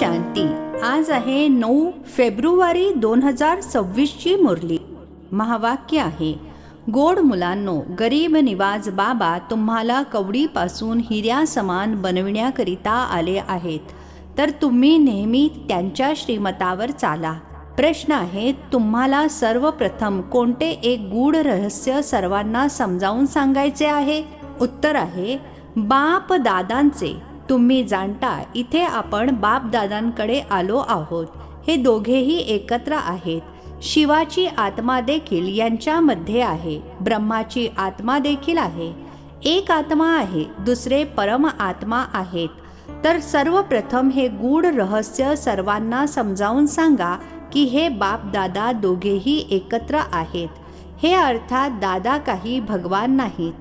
शांती. आज आहे नऊ फेब्रुवारी दोन हजार सव्वीसची मुरली. महावाक्य आहे गोड मुलांनो गरीब निवाज बाबा तुम्हाला कवडीपासून हिऱ्या समान बनविण्याकरिता आले आहेत. तर तुम्ही नेहमी त्यांच्या श्रीमतावर चाला. प्रश्न आहे तुम्हाला सर्वप्रथम कोणते एक गूढ रहस्य सर्वांना समजावून सांगायचे आहे? उत्तर आहे बाप दादांचे. तुम्ही जाणता इथे आपण बापदादांकडे आलो आहोत. हे दोघेही एकत्र आहेत. शिवाची आत्मा देखील यांच्यामध्ये आहे. ब्रह्माची आत्मा देखील आहे. एक आत्मा आहे दुसरे परम आत्मा आहेत. तर सर्वप्रथम हे गूढ रहस्य सर्वांना समजावून सांगा की हे बाप दादा दोघेही एकत्र आहेत. हे अर्थात दादा काही भगवान नाहीत.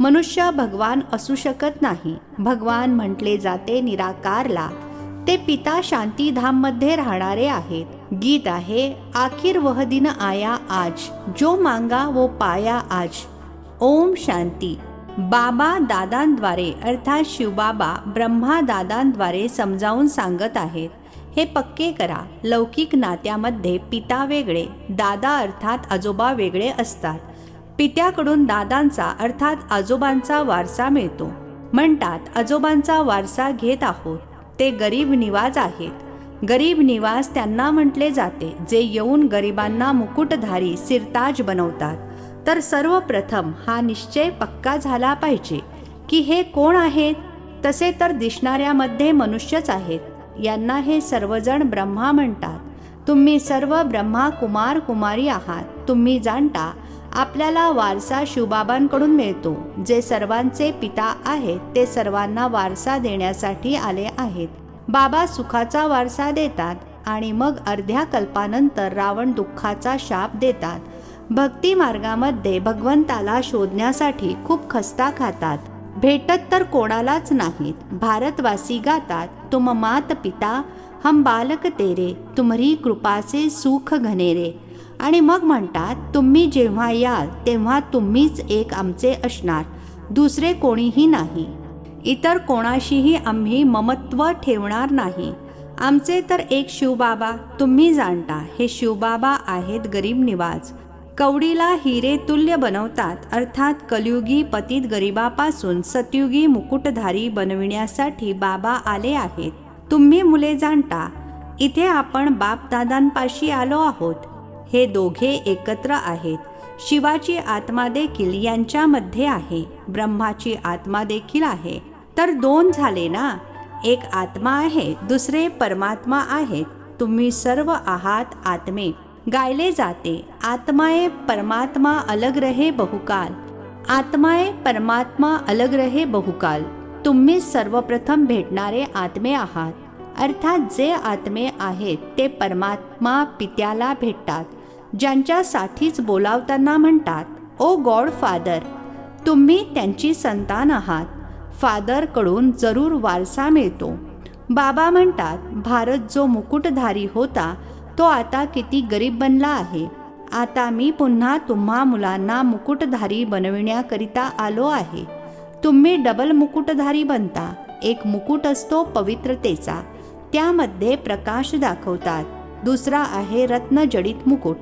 मनुष्य भगवान असू शकत नाही. भगवान म्हटले जाते निराकारला. ते पिता शांतीधाममध्ये राहणारे आहेत. गीत आहे आखिर वह दिन आया आज. जो मांगा वो पाया आज. ओम शांती. बाबा दादांद्वारे अर्थात शिवबाबा ब्रह्मा दादांद्वारे समजावून सांगत आहेत. हे पक्के करा. लौकिक नात्यामध्ये पिता वेगळे दादा अर्थात आजोबा वेगळे असतात. पित्याकडून दादांचा अर्थात आजोबांचा वारसा मिळतो. म्हणतात आजोबांचा वारसा घेत आहोत. ते गरीब निवाज आहेत. गरीब निवास त्यांना म्हटले जाते जे येऊन गरिबांना मुकुटधारी सिरताज बनवतात. तर सर्वप्रथम हा निश्चय पक्का झाला पाहिजे की हे कोण आहेत? तसे तर दिसणाऱ्यामध्ये मनुष्यच आहेत. यांना हे सर्वजण ब्रह्मा म्हणतात. तुम्ही सर्व ब्रह्मा कुमार कुमारी आहात. तुम्ही जाणता आपल्याला वारसा शिवबाबांकडून मिळतो. जे सर्वांचे पिता आहेत ते सर्वांना वारसा देण्यासाठी आले आहेत. बाबा सुखाचा वारसा देतात आणि मग अर्ध्या कल्पानंतर रावण दुःखाचा शाप देतात. भक्ती मार्गामध्ये भगवंताला शोधण्यासाठी खूप खस्ता खातात. भेटत तर कोणालाच नाहीत. भारतवासी गातात तुम मात पिता हम बालक तेरे तुम्हरी कृपाचे सुख घनेरे. आणि मग म्हणतात तुम्ही जेव्हा याल तेव्हा तुम्हीच एक आमचे असणार. दुसरे कोणीही नाही. इतर कोणाशीही आम्ही ममत्व ठेवणार नाही. आमचे तर एक शिवबाबा. तुम्ही जाणता हे शिवबाबा आहेत गरीब निवाज. कवडीला हिरे तुल्य बनवतात. अर्थात कलयुगी पतित गरिबापासून सतयुगी मुकुटधारी बनविण्यासाठी बाबा आले आहेत. तुम्ही मुले जाणता. इथे आपण बापदादांपाशी आलो आहोत. हे दोघे एकत्र आहेत. शिवाची आत्मा देखील यांच्यामध्ये आहे. ब्रह्माची आत्मा देखील आहे. तर दोन झाले ना? एक आत्मा आहे दुसरे परमात्मा आहेत. तुम्ही सर्व आहात आत्मे. गायले जाते. आत्माए परमात्मा अलग रहे बहुकाल. आत्माए परमात्मा अलग रहे बहुकाल. तुम्ही सर्वप्रथम भेटणारे आत्मे आहात. अर्थात जे आत्मे आहेत ते परमात्मा पित्याला भेटतात. ज्यांच्यासाठीच बोलावताना म्हणतात ओ गॉड फादर तुम्ही त्यांची संतान आहात. फादरकडून जरूर वारसा मिळतो. बाबा म्हणतात भारत जो मुकुटधारी होता तो आता किती गरीब बनला आहे. आता मी पुन्हा तुम्हा मुलांना मुकुटधारी बनविण्याकरिता आलो आहे. तुम्ही डबल मुकुटधारी बनता. एक मुकुट असतो पवित्रतेचा. त्यामध्ये प्रकाश दाखवतात. दुसरा आहे रत्नजडित मुकुट.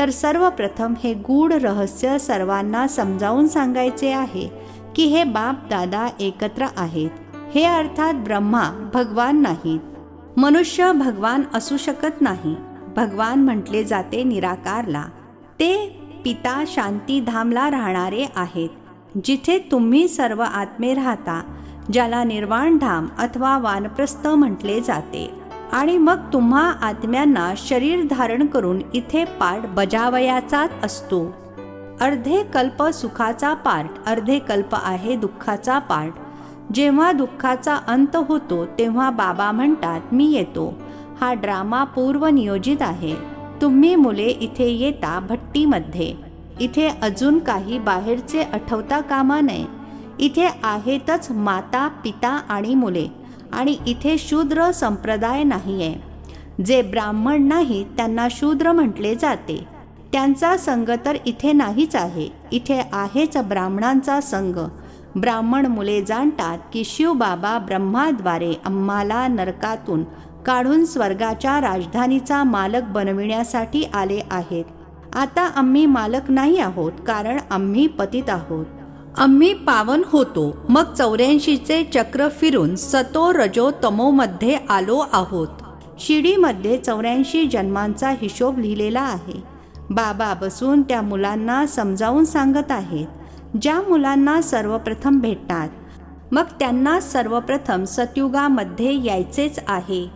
तर सर्वप्रथम हे गूढ रहस्य सर्वांना समजावून सांगायचे आहे की हे बाप दादा एकत्र आहेत. हे अर्थात ब्रह्मा भगवान नाहीत. मनुष्य भगवान असू शकत नाही. भगवान म्हटले जाते निराकारला. ते पिता शांतीधामला राहणारे आहेत. जिथे तुम्ही सर्व आत्मे राहता ज्याला निर्वाणधाम अथवा वानप्रस्थ म्हटले जाते. आणि मग तुम्हा आत्म्यांना शरीर धारण करून इथे पाठ बजावयाचाच असतो. अर्धे कल्प सुखाचा पार्ट अर्धे कल्प आहे दुःखाचा पार्ट जेव्हा दुःखाचा अंत होतो तेव्हा बाबा म्हणतात मी येतो. हा ड्रामा पूर्वनियोजित आहे. तुम्ही मुले इथे येता भट्टीमध्ये. इथे अजून काही बाहेरचे आठवता कामा नये. इथे आहेतच माता पिता आणि मुले. आणि इथे शूद्र संप्रदाय नाही आहे जे ब्राह्मण नाही त्यांना शूद्र म्हटले जाते. त्यांचा संघ तर इथे नाहीच आहे. इथे आहेच ब्राह्मणांचा संघ. ब्राह्मण मुले जाणतात की शिवबाबा ब्रह्माद्वारे आम्हाला नरकातून काढून स्वर्गाच्या राजधानीचा मालक बनविण्यासाठी आले आहेत. आता आम्ही मालक नाही आहोत कारण आम्ही पतित आहोत. आम्ही पावन होतो. मग चौऱ्याऐंशीचे चक्र फिरून सतो रजो तमोमध्ये आलो आहोत. शिडीमध्ये चौऱ्याऐंशी जन्मांचा हिशोब लिहिलेला आहे. बाबा बसून त्या मुलांना समजावून सांगत आहेत. ज्या मुलांना सर्वप्रथम भेटतात मग त्यांना सर्वप्रथम सतयुगामध्ये यायचेच आहे.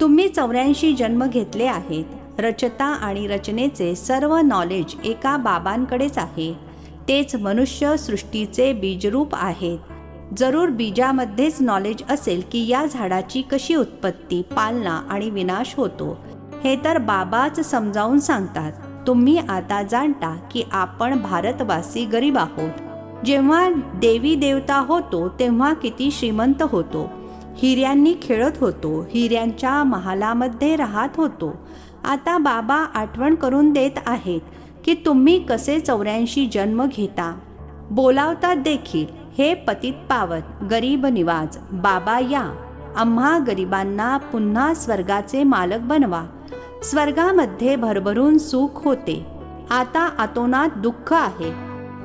तुम्ही चौऱ्याऐंशी जन्म घेतले आहेत. रचता आणि रचनेचे सर्व नॉलेज एका बाबांकडेच आहे. तेच मनुष्य सृष्टीचे बीजरूप आहेत. जरूर बीजामध्येच नॉलेज असेल की या झाडाची कशी उत्पत्ती पालना आणि विनाश होतो. हे तर बाबाच समजावून सांगतात. तुम्ही आता जाणता की आपण भारतवासी गरीब आहोत. जेव्हा देवी देवता होतो तेव्हा किती श्रीमंत होतो. हिऱ्यांनी खेळत होतो हिऱ्यांच्या महालामध्ये राहत होतो. आता बाबा आठवण करून देत आहेत. की तुम्ही कसे चौऱ्याऐंशी जन्म घेता? बोलावतात देखील हे पतित पावत गरीब निवाज बाबा या. आम्हा गरिबांना पुन्हा स्वर्गाचे मालक बनवा. स्वर्गामध्ये भरभरून सुख होते. आता आतोनात दुःख आहे.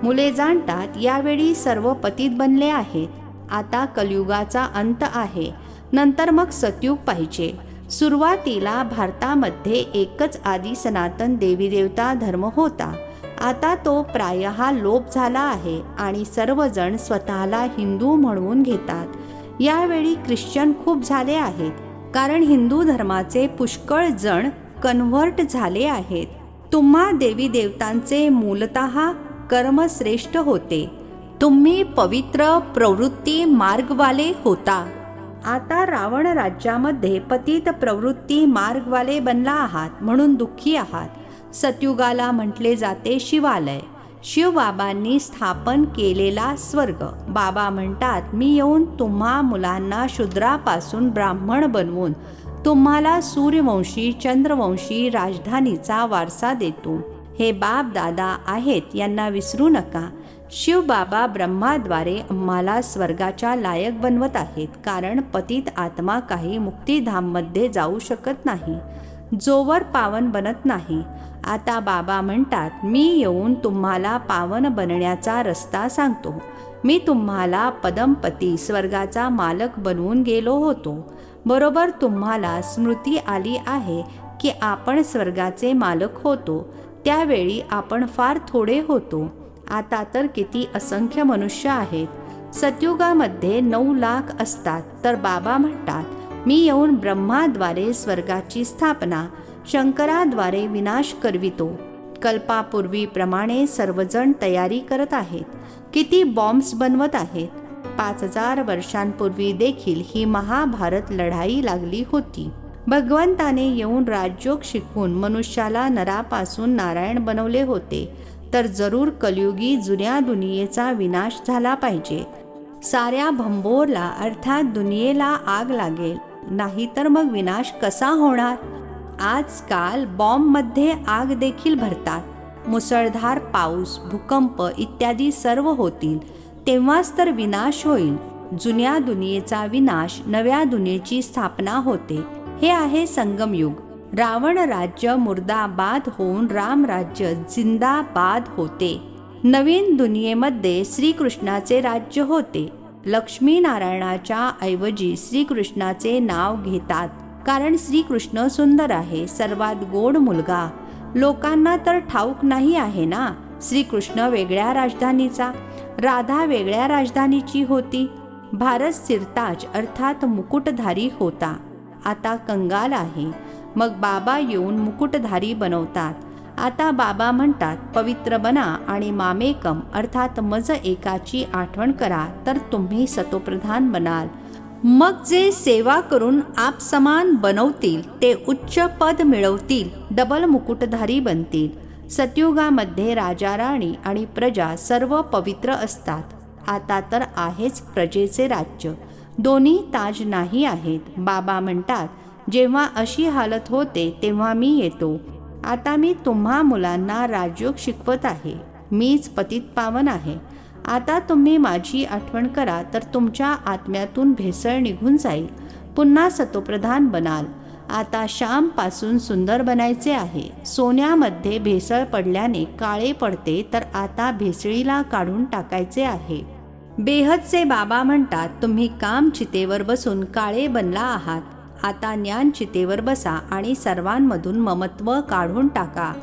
मुले जाणतात यावेळी सर्व पतित बनले आहेत. आता कलियुगाचा अंत आहे. नंतर मग सतयुग पाहिजे. सुरुवातीला भारतामध्ये एकच आदी सनातन देवी देवता धर्म होता. आता तो प्रायः लोप झाला आहे आणि सर्वजण स्वतःला हिंदू म्हणवून घेतात. यावेळी ख्रिश्चन खूप झाले आहेत. कारण हिंदू धर्माचे पुष्कळ जण कन्व्हर्ट झाले आहेत. तुम्हा देवी देवतांचे मूलतः कर्म श्रेष्ठ होते. तुम्ही पवित्र प्रवृत्ती मार्गवाले होता. आता रावण राज्यामध्ये पतित प्रवृत्ती मार्गवाले बनला आहात म्हणून दुःखी आहात. सतयुगाला म्हटले जाते शिवालय. शिवबाबांनी स्थापन केलेला स्वर्ग. बाबा म्हणतात मी येऊन तुम्हा मुलांना शूद्रापासून ब्राह्मण बनवून तुम्हाला सूर्यवंशी चंद्रवंशी राजधानीचा वारसा देतो. हे बाप दादा आहेत यांना विसरू नका. शिवबाबा ब्रह्माद्वारे आम्हाला स्वर्गाच्या लायक बनवत आहेत कारण पतित आत्मा काही मुक्तिधाममध्ये जाऊ शकत नाही जोवर पावन बनत नाही. आता बाबा म्हणतात मी येऊन तुम्हाला पावन बनण्याचा रस्ता सांगतो. मी तुम्हाला पदमपती स्वर्गाचा मालक बनवून गेलो होतो. बरोबर तुम्हाला स्मृती आली आहे की आपण स्वर्गाचे मालक होतो. त्यावेळी आपण फार थोडे होतो. आता तर किती असंख्य मनुष्य आहेत. सतयुगामध्ये नऊ लाख असतात. तर बाबा म्हणतात मी येऊन ब्रह्माद्वारे स्वर्गाची स्थापना शंकराद्वारे विनाश करवितो. कल्पापूर्वीप्रमाणे सर्वजण तयारी करत आहेत. किती बॉम्ब्स बनवत आहेत. पाच हजार वर्षांपूर्वी देखील ही महाभारत लढाई लागली होती. भगवंताने येऊन राजयोग शिकून मनुष्याला नरापासून नारायण बनवले होते. तर जरूर कलियुगी जुन्या दुनियेचा विनाश झाला पाहिजे. साऱ्या भंबोरला अर्थात दुनियेला आग लागेल नाहीतर मग विनाश कसा होणार? आजकाल बॉम्बमध्ये आग देखील भरतात. मुसळधार पाऊस भूकंप इत्यादी सर्व होतील. तेव्हाच तर विनाश होईल. जुन्या दुनियेचा विनाश नव्या दुनियेची स्थापना होते. हे आहे संगमयुग. रावण राज्य मुर्दाबाद होऊन राम राज्य जिंदाबाद होते. नवीन दुनियेमध्ये श्रीकृष्णाचे राज्य होते. लक्ष्मीनारायणाच्या ऐवजी श्रीकृष्णाचे नाव घेतात. कारण श्रीकृष्ण सुंदर आहे सर्वात गोड मुलगा. लोकांना तर ठाऊक नाही आहे ना? श्रीकृष्ण वेगळ्या राजधानीचा राधा वेगळ्या राजधानीची होती. भारत सिरताज अर्थात मुकुटधारी होता. आता कंगाल आहे. मग बाबा येऊन मुकुटधारी बनवतात. आता बाबा म्हणतात पवित्र बना आणि मामेकम अर्थात मज एकाची आठवण करा तर तुम्ही सतोप्रधान बनाल. मग जे सेवा करून आप समान बनवतील ते उच्च पद मिळवतील डबल मुकुटधारी बनतील. सतयुगामध्ये राजा राणी आणि प्रजा सर्व पवित्र असतात. आता तर आहेच प्रजेचे राज्य. दोन्ही ताज नाही आहेत. बाबा म्हणतात जेव्हा अशी हालत होते तेव्हा मी येतो. आता मी तुम्हा मुलांना राजयोग शिकवत आहे. मीच पतित पावन आहे. आता तुम्ही माझी आठवण करा तर तुमच्या आत्म्यातून भेसळ निघून जाईल. पुन्हा सतोप्रधान बनाल. आता श्यामपासून सुंदर बनायचे आहे. सोन्यामध्ये भेसळ पडल्याने काळे पडते तर आता भेसळीला काढून टाकायचे आहे. बेहदचे बाबा म्हणतात तुम्ही काम चितेवर बसून काळे बनला आहात. आता ज्ञान चितेवर बसा आणि सर्वांमधून ममत्व काढून टाका.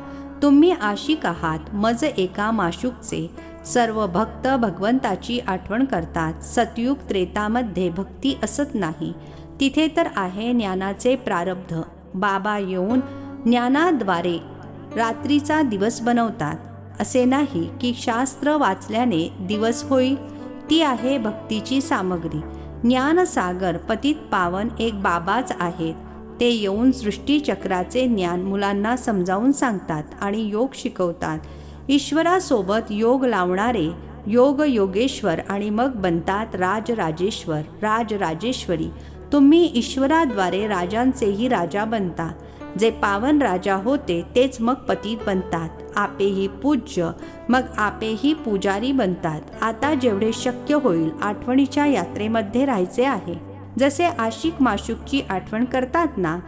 तुम्ही आशिक आहात मज एका माशुकचे. सर्व भक्त भगवंताची आठवण करतात. सतयुग त्रेतामध्ये भक्ती असत नाही. तिथे तर आहे ज्ञानाचे प्रारब्ध. बाबा येऊन ज्ञानाद्वारे रात्रीचा दिवस बनवतात. असे नाही की शास्त्र वाचल्याने दिवस होईल. ती आहे भक्तीची सामग्री. ज्ञानसागर पतित पावन एक बाबाच आहेत. ते येऊन सृष्टीचक्राचे ज्ञान मुलांना समजावून सांगतात आणि योग शिकवतात. ईश्वरासोबत योग लावणारे योग योगेश्वर आणि मग बनतात राजराजेश्वर. राजराजेश्वरी तुम्ही ईश्वराद्वारे राजांचेही राजा बनता. जे पावन राजा होते तेच मग पतीत बनतात. आपेही पूज्य मग आपेही पुजारी बनतात. आता जेवढे शक्य होईल आठवणीच्या यात्रेमध्ये राहायचे आहे. जसे आशिक माशुकची आठवण करतात ना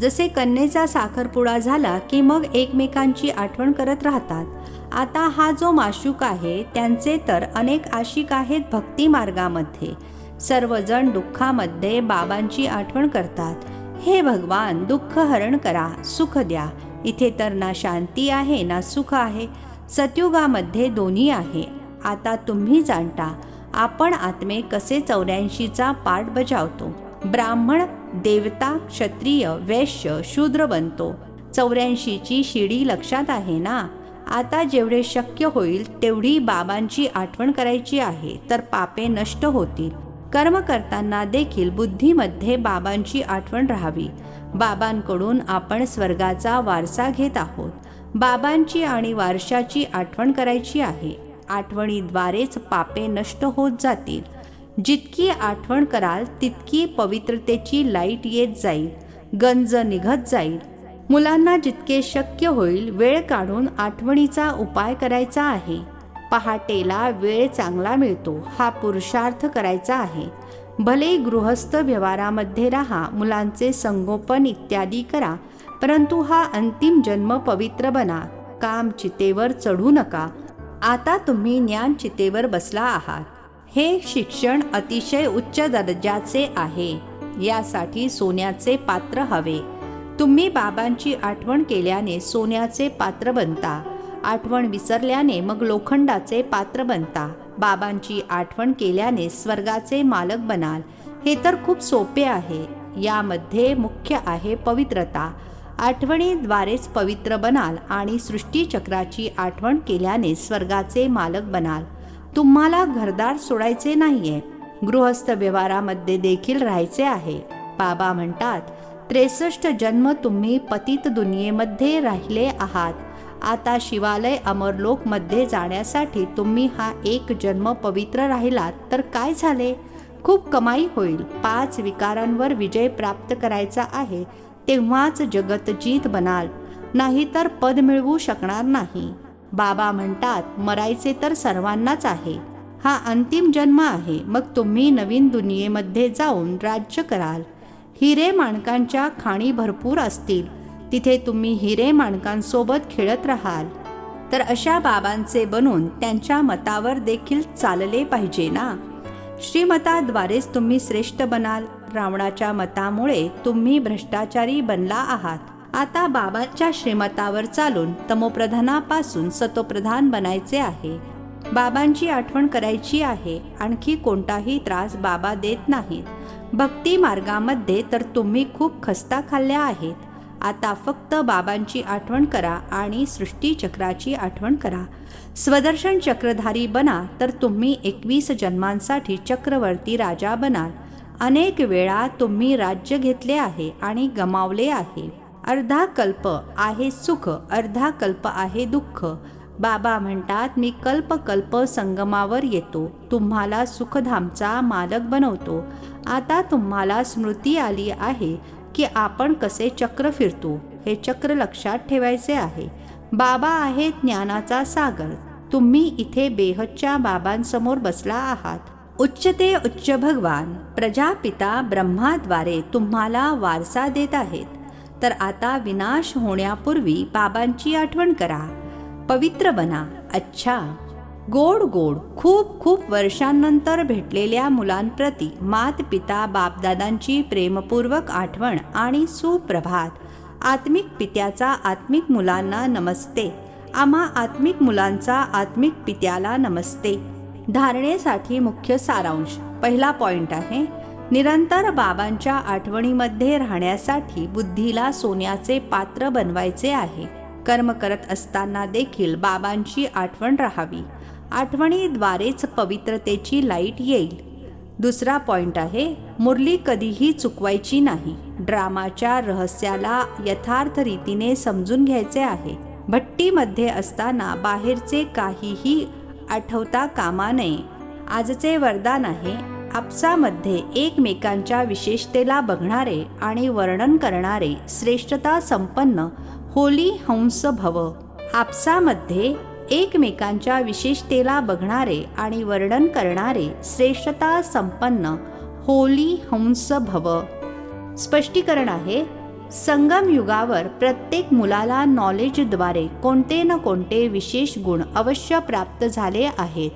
जसे कन्येचा साखरपुडा झाला की मग एकमेकांची आठवण करत राहतात. आता हा जो माशुक आहे त्यांचे तर अनेक आशिक आहेत भक्ती मार्गामध्ये सर्वजण दुःखामध्ये बाबांची आठवण करतात. हे भगवान दुःख हरण करा सुख द्या. इथे तर ना शांती आहे ना सुख आहे. सतयुगामध्ये दोन्ही आहे. आता तुम्ही जाणता आपण आत्मे कसे चौऱ्याऐंशीचा पाठ बजावतो? ब्राह्मण देवता क्षत्रिय वैश्य शूद्र बनतो. चौऱ्याऐंशीची शिडी लक्षात आहे ना? आता जेवढे शक्य होईल तेवढी बाबांची आठवण करायची आहे तर पापे नष्ट होतील. कर्म करताना देखील बुद्धीमध्ये बाबांची आठवण राहावी. बाबांकडून आपण स्वर्गाचा वारसा घेत आहोत. बाबांची आणि वारशाची आठवण करायची आहे. आठवणीद्वारेच पापे नष्ट होत जातील. जितकी आठवण कराल तितकी पवित्रतेची लाइट येत जाईल. गंज निघत जाईल. मुलांना जितके शक्य होईल वेळ काढून आठवणीचा उपाय करायचा आहे. पहाटेला वेळ चांगला मिळतो हा पुरुषार्थ करायचा आहे. भले गृहस्थ व्यवहारामध्ये राहा मुलांचे संगोपन इत्यादी करा परंतु हा अंतिम जन्म पवित्र बना. काम चितेवर चढू नका. आता तुम्ही ज्ञान चितेवर बसला आहात. हे शिक्षण अतिशय उच्च दर्जाचे आहे. यासाठी सोन्याचे पात्र हवे. तुम्ही बाबांची आठवण केल्याने सोन्याचे पात्र बनता. आठवण विसरल्याने मग लोखंडाचे पात्र बनता. बाबांची आठवण केल्याने स्वर्गाचे मालक बनाल. हे तर खूप सोपे आहे. यामध्ये मुख्य आहे पवित्रता. आठवणीद्वारेच पवित्र बनाल आणि सृष्टीचक्राची आठवण केल्याने स्वर्गाचे मालक बनाल. तुम्हाला घरदार सोडायचे नाहीये. गृहस्थ व्यवहारामध्ये देखील राहायचे आहे. बाबा म्हणतात त्रेसष्ट जन्म तुम्ही पतित दुनियेमध्ये राहिले आहात. आता शिवालय अमरलोकमध्ये जाण्यासाठी तुम्ही हा एक जन्म पवित्र राहिलात तर काय झाले? खूप कमाई होईल. पाच विकारांवर विजय प्राप्त करायचा आहे. तेव्हाच जगतजीत बनाल. नाहीतर पद मिळवू शकणार नाही. बाबा म्हणतात मरायचे तर सर्वांनाच आहे. हा अंतिम जन्म आहे. मग तुम्ही नवीन दुनियेमध्ये जाऊन राज्य कराल. हिरे माणकांच्या खाणी भरपूर असतील. तिथे तुम्ही हिरे माणकांसोबत खेळत राहाल. तर अशा बाबांचे बनून त्यांच्या मतावर देखील चालले पाहिजे ना? श्रीमताद्वारेच तुम्ही श्रेष्ठ बनाल. रावणाच्या मतामुळे तुम्ही भ्रष्टाचारी बनला आहात. आता बाबांच्या श्रीमतावर चालून तमोप्रधानापासून सतोप्रधान बनायचे आहे. बाबांची आठवण करायची आहे. आणखी कोणताही त्रास बाबा देत नाहीत. भक्ती मार्गामध्ये तर तुम्ही खूप खस्ता खाल्ल्या आहेत. आता फक्त बाबांची आठवण करा आणि सृष्टीचक्राची आठवण करा. स्वदर्शन चक्रधारी बना तर तुम्ही एकवीस जन्मांसाठी चक्रवर्ती राजा बनाल. अनेक वेळा तुम्ही राज्य घेतले आहे आणि गमावले आहे. अर्धा कल्प आहे सुख अर्धा कल्प आहे दुःख. बाबा म्हणतात मी कल्प कल्प संगमावर येतो. तुम्हाला सुखधामचा मालक बनवतो. आता तुम्हाला स्मृती आली आहे. की आपण कसे चक्र फिरतो हे चक्र लक्षात ठेवायचे आहे. बाबा आहे ज्ञानाचा सागर. तुम्ही इथे बेहदच्या बाबांसमोर बसला आहात. उच्च ते उच्च भगवान. प्रजापिता ब्रह्माद्वारे तुम्हाला वारसा देत आहेत. तर आता विनाश होण्यापूर्वी बाबांची आठवण करा. पवित्र बना. अच्छा. गोड गोड खूप खूप वर्षांनंतर भेटलेल्या मुलांप्रती मात पिता बापदादांची प्रेमपूर्वक आठवण आणि सुप्रभात. आत्मिक पित्याचा आत्मिक मुलांना नमस्ते. आम्हा आत्मिक मुलांचा आत्मिक पित्याला नमस्ते. धारणेसाठी मुख्य सारांश. पहिला पॉइंट आहे निरंतर बाबांच्या आठवणीमध्ये राहण्यासाठी बुद्धीला सोन्याचे पात्र बनवायचे आहे. कर्म करत असताना देखील बाबांची आठवण राहावी. आठवणीद्वारेच पवित्रतेची लाइट येईल. दुसरा पॉइंट आहे मुरली कधीही चुकवायची नाही. ड्रामाच्या रहस्याला यथार्थ रीतीने समजून घ्यायचे आहे. भट्टीमध्ये असताना बाहेरचे काहीही आठवता कामा नये. आजचे वरदान आहे आपसामध्ये एकमेकांच्या विशेषतेला बघणारे आणि वर्णन करणारे श्रेष्ठता संपन्न होली हंस भव आपसामध्ये एकमेकांच्या विशेषतेला बघणारे आणि वर्णन करणारे श्रेष्ठता संपन्न होली हंस भव स्पष्टीकरण आहे संगम युगावर प्रत्येक मुलाला नॉलेजद्वारे कोणते न कोणते विशेष गुण अवश्य प्राप्त झाले आहेत.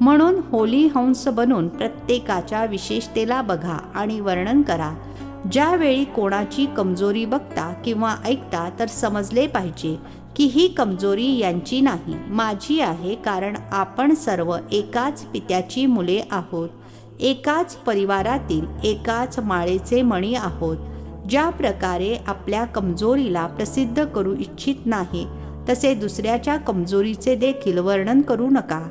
म्हणून होली हंस बनून प्रत्येकाच्या विशेषतेला बघा आणि वर्णन करा. ज्यावेळी कोणाची कमजोरी बघता किंवा ऐकता तर समजले पाहिजे. की ही कमजोरी यांची नाही माझी आहे कारण आपण सर्व एकाच पित्याची मुले आहोत. एकाच परिवारातील एकाच माळेचे मणी आहोत. ज्या प्रकारे आपल्या कमजोरीला प्रसिद्ध करू इच्छित नाही तसे दुसऱ्याच्या कमजोरीचे देखील वर्णन करू नका.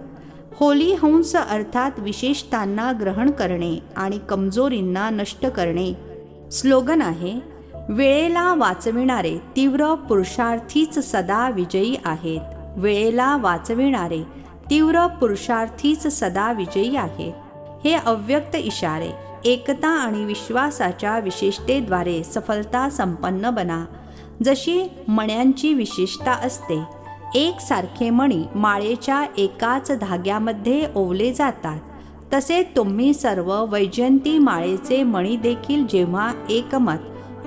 होली हंस अर्थात विशेषतांना ग्रहण करणे आणि कमजोरींना नष्ट करणे. स्लोगन आहे वेळेला वाचविणारे तीव्र पुरुषार्थीच सदा विजयी आहेत. वेळेला वाचविणारे तीव्र पुरुषार्थीच सदा विजयी आहेत. हे अव्यक्त इशारे एकता आणि विश्वासाच्या विशेषतेद्वारे सफलता संपन्न बना. जशी मण्यांची विशेषता असते एकसारखे मणी माळेच्या एकाच धाग्यामध्ये ओवले जातात. तसे तुम्ही सर्व वैजयंती माळेचे मणी देखील जेव्हा एकमत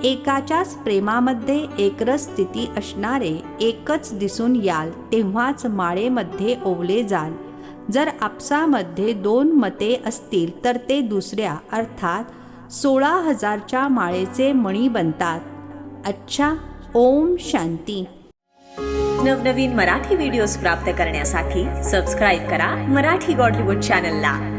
एकाच्याच प्रेमामध्ये एकरस स्थिती असणारे एकच दिसून याल तेव्हाच माळेमध्ये ओवले जाल. जर आपसामध्ये दोन मते असतील तर ते दुसऱ्या अर्थात सोळा हजारच्या माळेचे मणी बनतात. अच्छा ओम शांती. नवनवीन मराठी व्हिडिओज प्राप्त करण्यासाठी सबस्क्राईब करा मराठी गॉडलीवूड चॅनलला